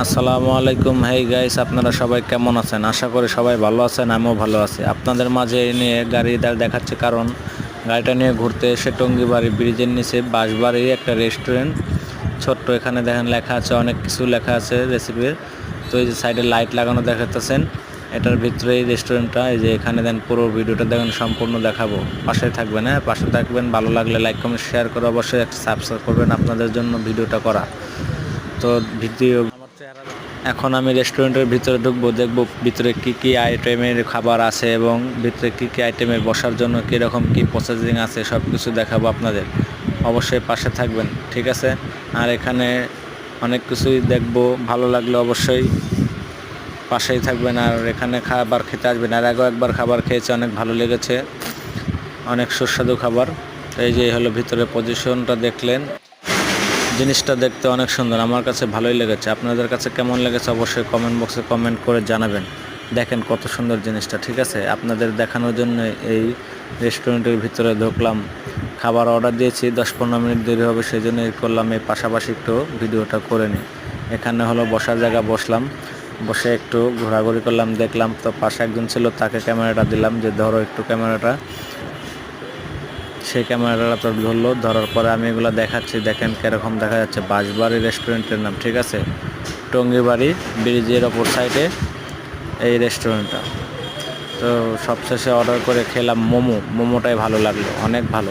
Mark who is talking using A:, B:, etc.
A: আসসালামু আলাইকুম। Hey guys আপনারা সবাই কেমন আছেন? আশা করি সবাই ভালো আছেন, আমিও ভালো আছি। আপনাদের মাঝে এই নিয়ে গাড়ি দেখাচ্ছে, কারণ গাড়িটা নিয়ে ঘুরতে এসে টঙ্গিবাড়ি ব্রিজের নিচে বাঁশবাড়ির একটা রেস্টুরেন্ট ছোট্ট এখানে দেখেন লেখা আছে, অনেক কিছু লেখা আছে রেসিপির তো এই যে সাইডে লাইট লাগানো দেখাতেছেন এটার ভিতরে এই রেস্টুরেন্টটা এই যে এখানে দেন পুরো ভিডিওটা দেখেন, সম্পূর্ণ দেখাবো। পাশে থাকবেন হ্যাঁ? পাশে থাকবেন, ভালো লাগলে লাইক কমেন্ট শেয়ার করে অবশ্যই একটা সাবস্ক্রাইব করবেন আপনাদের জন্য ভিডিওটা করা। তো ভিডিও এখন আমি রেস্টুরেন্টের ভিতরে ঢুকবো, দেখব ভিতরে কি কি আইটেমের খাবার আছে এবং ভিতরে কি কি আইটেমের বসার জন্য কীরকম কি প্রসেসিং আছে সব কিছু দেখাবো আপনাদের। অবশ্যই পাশে থাকবেন, ঠিক আছে? আর এখানে অনেক কিছুই দেখব, ভালো লাগলে অবশ্যই পাশেই থাকবেন আর এখানে খাবার খেতে আসবেন। আর আগেও একবার খাবার খেয়েছে, অনেক ভালো লেগেছে, অনেক সুস্বাদু খাবার। এই যে হলো ভিতরে পজিশনটা দেখলেন। জিনিসটা দেখতে অনেক সুন্দর, আমার কাছে ভালোই লেগেছে। আপনাদের কাছে কেমন লেগেছে অবশ্যই কমেন্ট বক্সে কমেন্ট করে জানাবেন। দেখেন কত সুন্দর জিনিসটা, ঠিক আছে? আপনাদের দেখানোর জন্য এই রেস্টুরেন্টের ভিতরে ঢুকলাম। খাবার অর্ডার দিয়েছি, দশ পনেরো মিনিট দেরি হবে সেই জন্য করলাম। এই পাশাপাশি একটু ভিডিওটা করে নিই। এখানে হলো বসার জায়গা, বসলাম। বসে একটু ঘোরাঘুরি করলাম, দেখলাম তো পাশে একজন ছিল, তাকে ক্যামেরাটা দিলাম যে ধরো একটু ক্যামেরাটা। সেই ক্যামেরাটা তো ধরলো, ধরার পরে আমি এগুলো দেখাচ্ছি, দেখেন কীরকম দেখা যাচ্ছে। বাঁশবাড়ি রেস্টুরেন্টের নাম, ঠিক আছে? টঙ্গিবাড়ি ব্রিজের ওপর সাইডে এই রেস্টুরেন্টটা তো সবশেষে অর্ডার করে খেলাম মোমো, মোমোটাই ভালো লাগল, অনেক ভালো।